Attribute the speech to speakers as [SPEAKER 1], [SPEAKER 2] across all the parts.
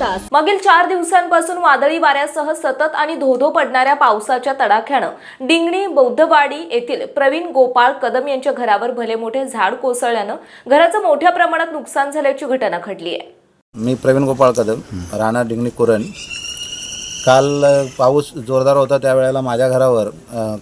[SPEAKER 1] तास. मागील चार दिवसांपासून वादळी वाऱ्यासह सतत आणि धोधो पडणाऱ्या पावसाच्या तडाख्यानं डिंगणी बौद्धवाडी येथील प्रवीण गोपाळ कदम यांच्या घरावर भले मोठे झाड कोसळल्यानं घराचं मोठ्या प्रमाणात नुकसान झाल्याची घटना घडली आहे.
[SPEAKER 2] मी प्रवीण गोपाळ कदम राहणार डिंगणी कुरण. काल पाऊस जोरदार होता त्यावेळेला माझ्या घरावर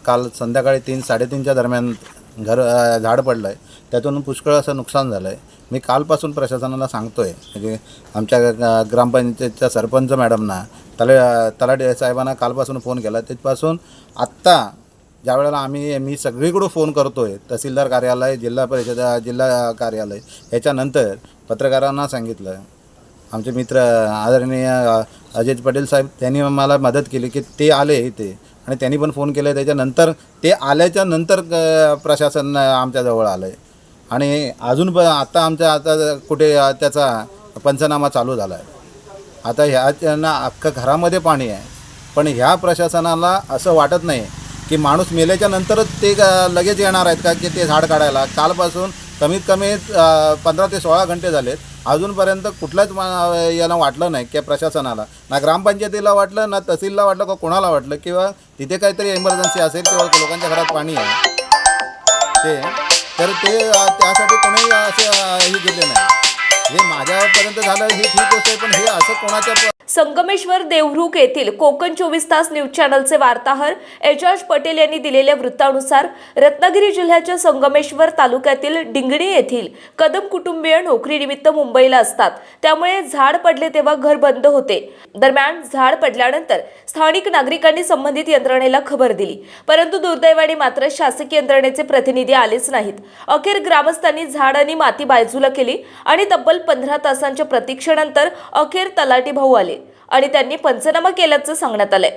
[SPEAKER 2] काल संध्याकाळी तीन साडेतीनच्या दरम्यान घर झाड पडलं आहे त्यातून पुष्कळ असं नुकसान झालं आहे मी कालपासून प्रशासनाला सांगतो आहे म्हणजे आमच्या ग्रामपंचायतच्या सरपंच मॅडमना तला तलाठी साहेबांना कालपासून फोन केला. तिथपासून आत्ता ज्या वेळेला आम्ही मी सगळीकडं फोन करतो आहे तहसीलदार कार्यालय जिल्हा परिषद जिल्हा कार्यालय याच्यानंतर पत्रकारांना सांगितलं. आमचे मित्र आदरणीय अजित पटेल साहेब त्यांनी मला मदत केली की ते आले इथे. आणि त्यांनी पण फोन केले. त्याच्यानंतर ते आल्याच्यानंतर प्रशासन आमच्याजवळ आलं आहे आणि अजून पण आता आमच्या आता कुठे त्याचा पंचनामा चालू झाला आहे आता ह्याच्या अख्खं घरामध्ये पाणी आहे पण ह्या प्रशासनाला असं वाटत नाही की माणूस मेल्याच्या नंतरच ते लगेच येणार आहेत का की ते झाड काढायला. कालपासून कमीत कमी पंधरा ते सोळा घंटे झालेत. अजूनपर्यंत कुठल्याच मा- याला वाटलं नाही की प्रशासनाला. ना ग्रामपंचायतीला वाटलं ना तहसीलला वाटलं का कोणाला वाटलं किंवा तिथे काहीतरी इमर्जन्सी असेल किंवा लोकांच्या घरात पाणी आहे. ते तर ते त्यासाठी कोणी असं हे गेले नाही. हे माझ्यापर्यंत झालं हे ठीक गोष्ट आहे पण हे असं कोणाच्या
[SPEAKER 1] संगमेश्वर देवरुख येथील कोकण चोवीस तास न्यूज चॅनलचे वार्ताहर एजाज पटेल यांनी दिलेल्या वृत्तानुसार रत्नागिरी जिल्ह्याच्या संगमेश्वर तालुक्यातील डिंगणी येथील कदम कुटुंबीय नोकरीनिमित्त मुंबईला असतात. त्यामुळे झाड पडले तेव्हा घर बंद होते. दरम्यान झाड पडल्यानंतर स्थानिक नागरिकांनी संबंधित यंत्रणेला खबर दिली. परंतु दुर्दैवाने मात्र शासकीय यंत्रणेचे प्रतिनिधी आलेच नाहीत. अखेर ग्रामस्थांनी झाड आणि माती बाजूला केली आणि तब्बल पंधरा तासांच्या प्रतीक्षेनंतर अखेर तलाटी भाऊ आले. आणि त्यांनी पंचनामा केल्याचं सांगण्यात आलंय.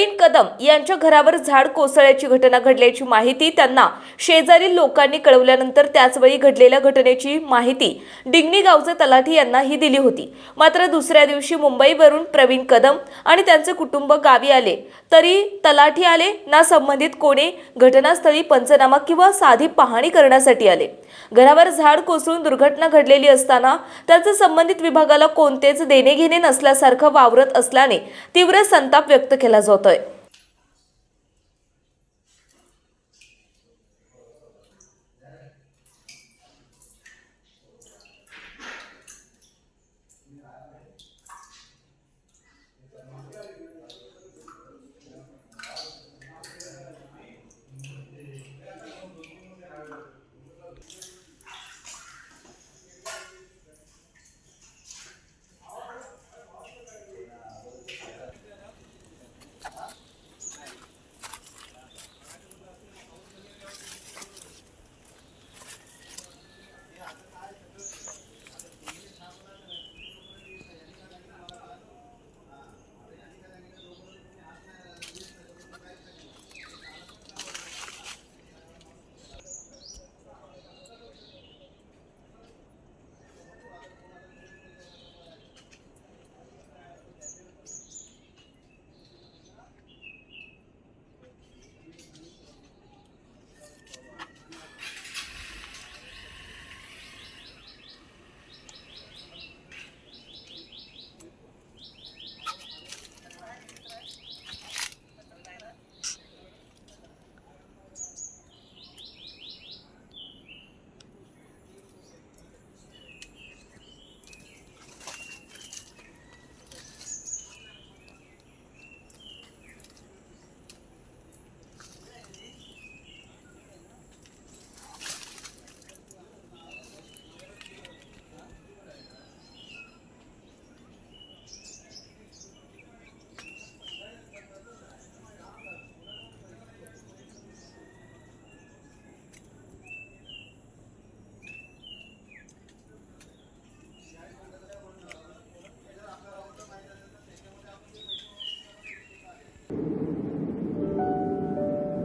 [SPEAKER 1] प्रवीण कदम यांच्या घरावर झाड कोसळ्याची घटना घडल्याची माहिती त्यांना शेजारील लोकांनी कळवल्यानंतर त्याचवेळी घडलेल्या घटनेची माहिती डिंगणी गावचे तलाठी यांनाही दिली होती. मात्र दुसऱ्या दिवशी मुंबईवरून प्रवीण कदम आणि त्यांचे कुटुंब गावी आले. तरी तलाठी आले ना संबंधित कोणी घटनास्थळी पंचनामा किंवा साधी पाहणी करण्यासाठी आले. घरावर झाड कोसळून दुर्घटना घडलेली असताना त्याचं संबंधित विभागाला कोणतेच देणे घेणे नसल्यासारखं वावरत असल्याने तीव्र संताप व्यक्त केला जातो